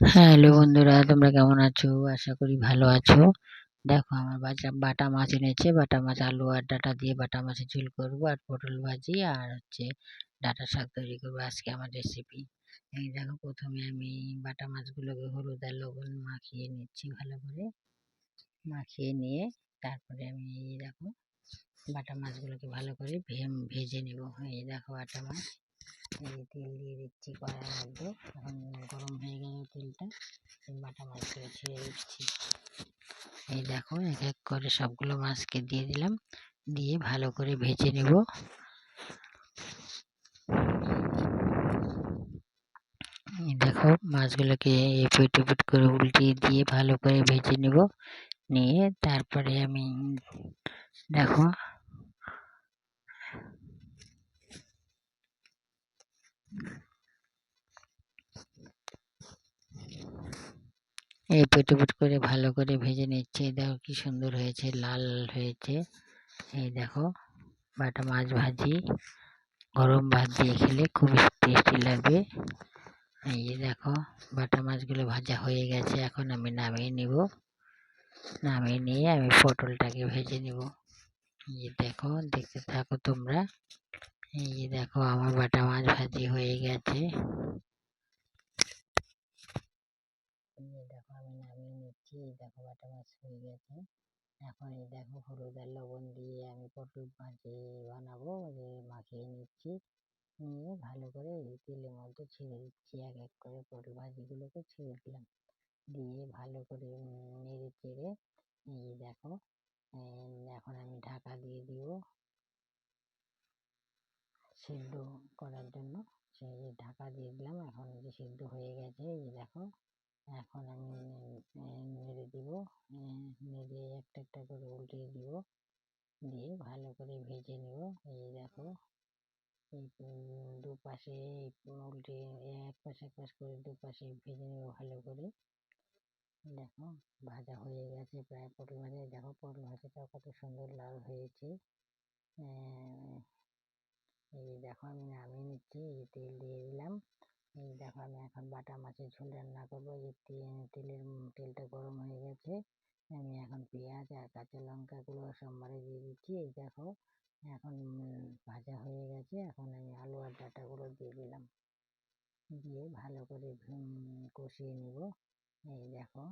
Hello বন্ধুরা, তোমরা কেমন আছো? আশা করি ভালো আছো। দেখো, আমার বাচ্চা বাটা মাছ এনেছে। বাটা মাছ, আলু আর ডাটা দিয়ে বাটা মাছের ঝোল করব আর পটল ভাজি আর হচ্ছে ডাটা শাক তৈরি করব আজকে আমার রেসিপি এই দেখো, প্রথমে আমি বাটা মাছগুলোকে হলুদ আর লবণ মাখিয়ে নিচ্ছি ভালো করে। মাখিয়ে নিয়ে তারপরে আমি এই দেখো, বাটা মাছগুলোকে ভালো করে ভেজে নেব। এই দেখো বাটা মাছ। এই তেল দিয়ে দিচ্ছি কড়াইয়ের মধ্যে। এখন গরম হয়ে গেল তেলটা বাটা মাছগুলো ছেড়ে দিচ্ছি। এই দেখো, এক এক করে সবগুলো মাছকে দিয়ে দিলাম। দিয়ে ভালো করে ভেজে নেব। দেখো, মাছগুলোকে এপিট এপিট করে উল্টিয়ে দিয়ে ভালো করে ভেজে নেব। নিয়ে তারপরে আমি দেখো এই পেটে পেট করে ভালো করে ভেজে নিচ্ছে। দেখো কি সুন্দর হয়েছে, লাল হয়েছে। এই দেখো, বাটা মাছ ভাজি, গরম ভাত দিয়ে খেলে খুবই টেস্টি লাগবে এই যে দেখো, বাটা মাছগুলো ভাজা হয়ে গেছে, এখন আমি নামিয়ে নিব। নামিয়ে নিয়ে আমি পটলটাকে ভেজে নিব। এই যে দেখো, দেখতে থাকো তোমরা। এই যে দেখো, আমার বাটা মাছ ভাজি হয়ে গেছে এই দেখো আমি নামিয়ে নিচ্ছি, দেখো বাটা মাছ হয়ে গেছে। এখন এই দেখো হলুদ আর লবণ দিয়ে আমি পটল ভাজি বানাবো মাখিয়ে নিচ্ছি। নিয়ে ভালো করে তেলের মধ্যে ছেড়ে দিচ্ছি, এক এক করে পটল ভাজিগুলোকে ছেড়ে দিলাম। দিয়ে ভালো করে নেড়ে চেড়ে এই দেখো এখন আমি ঢাকা দিয়ে দিব সিদ্ধ করার জন্য। সেই ঢাকা দিয়ে দিলাম, এখন যে সিদ্ধ হয়ে গেছে, এই দেখো। এখন আমি নেড়ে দিব নেড়ে একটা একটা করে উল্টে দিব, দিয়ে ভালো করে ভেজে নেব। এই দেখো দুপাশে উল্টে এক পাশ এক পাশ করে দুপাশে ভেজে নেব ভালো করে। দেখো, ভাজা হয়ে গেছে প্রায় পটল ভাজা। দেখো, পটল ভাজাটা কত সুন্দর লাল হয়েছে। এই দেখো, আমি নামিয়ে নিচ্ছি, এই তেল দিয়ে দিলাম। দেখো আমি এখন বাটা মাছের ঝোল রান্না করব। এই তেলের তেলটা গরম হয়ে গেছে। আমি এখন পেঁয়াজ আর কাঁচা লঙ্কাগুলো সোমবারে দিয়ে দিচ্ছি। এই দেখো, এখন ভাজা হয়ে গেছে। এখন আমি আলু আর ডাটাগুলো দিয়ে দিলাম। দিয়ে ভালো করে কষিয়ে নিব। এই দেখো।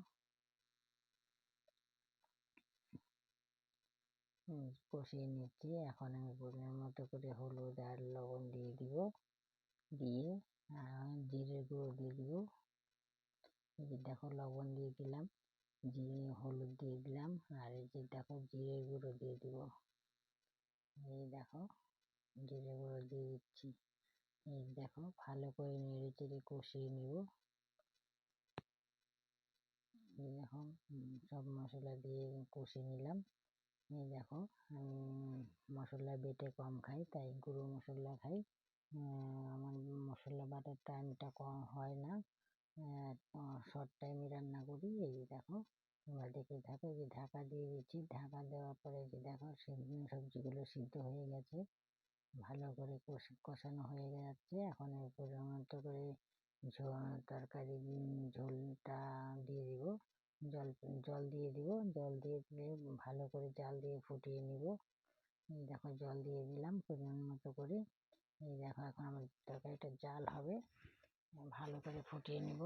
কষিয়ে নিচ্ছি। এখন আমি পরিমাণ মতো করে হলুদ আর লবণ দিয়ে দিব। দিয়ে জিরে গুঁড়ো দিয়ে দিব। এই যে দেখো লবণ দিয়ে দিলাম, জিরে, হলুদ দিয়ে দিলাম, আর এই যে দেখো জিরে গুঁড়ো দিয়ে দিব। এই দেখো জিরে গুঁড়ো দিয়ে দিচ্ছি। এই দেখো, ভালো করে নেড়ে চেড়ে কষিয়ে নিব। এই দেখো সব মশলা দিয়ে কষিয়ে নিলাম। এই দেখো, আমি মশলা বেটে কম খাই, তাই গুঁড়ো মশলা খাই। আমার মশলা বাটার টাইমটা কম হয় না। শর্ট টাইমে রান্না করি। এই যে দেখো, তোমরা দেখে থাকো যে ঢাকা দিয়ে দিচ্ছি। ঢাকা দেওয়ার পরে যে দেখো সবজিগুলো সিদ্ধ হয়ে গেছে। ভালো করে কষানো হয়ে যাচ্ছে। এখন এর মতো করে তরকারি ঝোলটা দিয়ে দিব। জল জল দিয়ে দিব। জল দিয়ে দিয়ে ভালো করে জাল দিয়ে ফুটিয়ে নিব। দেখো, জল দিয়ে দিলাম পরিমাণ মতো করে। এই দেখো, এখন আমার তরকারিটা জাল হবে। ভালো করে ফুটিয়ে নিব।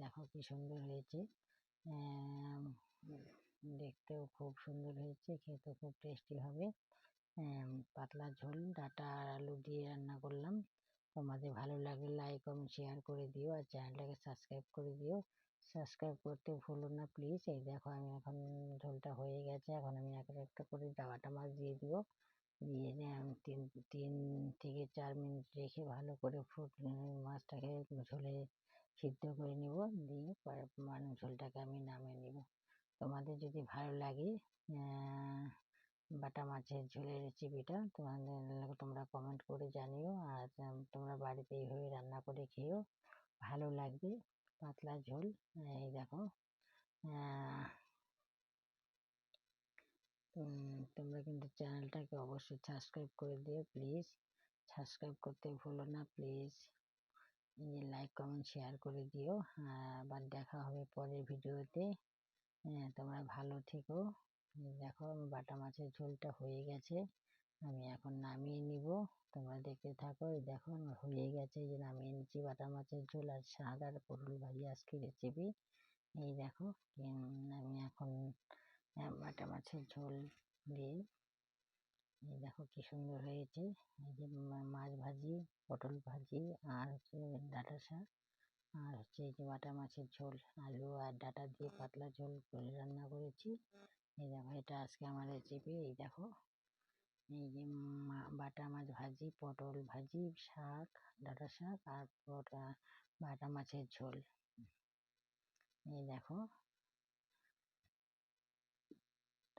দেখো কি সুন্দর হয়েছে। দেখতেও খুব সুন্দর হয়েছে খেতে খুব টেস্টি হবে। পাতলা ঝোল, ডাটা আর আলু দিয়ে রান্না করলাম। তোমাদের ভালো লাগলে লাইক কমেন্ট শেয়ার করে দিও আর চ্যানেলটাকে সাবস্ক্রাইব করে দিও। সাবস্ক্রাইব করতে ভুলো না প্লিজ এই দেখো, আমি এখন ঝোলটা হয়ে গেছে। এখন আমি এক একটা করে ডাবাটা মাছ দিয়ে দিব। দিয়ে তিন তিন থেকে চার মিনিট রেখে ভালো করে ফুট মাছটাকে ঝোলে সিদ্ধ করে নিব। দিয়ে মানে ঝোলটাকে আমি নামিয়ে নিব। তোমাদের যদি ভালো লাগে বাটা মাছের ঝোলের রেসিপিটা তোমাদের তোমরা কমেন্ট করে জানিও। আর তোমরা বাড়িতে এইভাবে রান্না করে খেয়েও ভালো লাগবে। পাতলা ঝোল, এই দেখো। তোমরা কিন্তু চ্যানেলটাকে অবশ্যই সাবস্ক্রাইব করে দিও প্লিজ সাবস্ক্রাইব করতে ভুলো না প্লিজ লাইক কমেন্ট শেয়ার করে দিও। আবার দেখা হবে পরের ভিডিওতে। হ্যাঁ তোমরা ভালো থেকো। দেখো, বাটা মাছের ঝোলটা হয়ে গেছে। আমি এখন নামিয়ে নিব। তোমরা দেখতে থাকো। এই দেখো, আমার হয়ে গেছে। যে নামিয়ে নিচ্ছি বাটা মাছের ঝোল আর শাক আর পটল ভাজি আজকে রেসিপি এই দেখো আমি এখন বাটা মাছের ঝোল দিয়ে। এই দেখো কি সুন্দর হয়েছে। এই যে মাছ ভাজি, পটল ভাজি আর হচ্ছে ডাটা শাক আর হচ্ছে এই যে বাটা মাছের ঝোল, আলু আর ডাটা দিয়ে পাতলা ঝোল করে রান্না করেছি। এই দেখো, এটা আজকে আমার রেসিপি এই দেখো। এই যে বাটা মাছ ভাজি, পটল ভাজি, শাক, ডাটা শাক আর বাটা মাছের ঝোল। এই দেখো।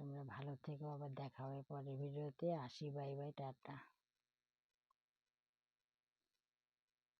তোমরা ভালো থেকো আবার দেখা হবে পরের ভিডিওতে। আসি বাই বাই টাটা।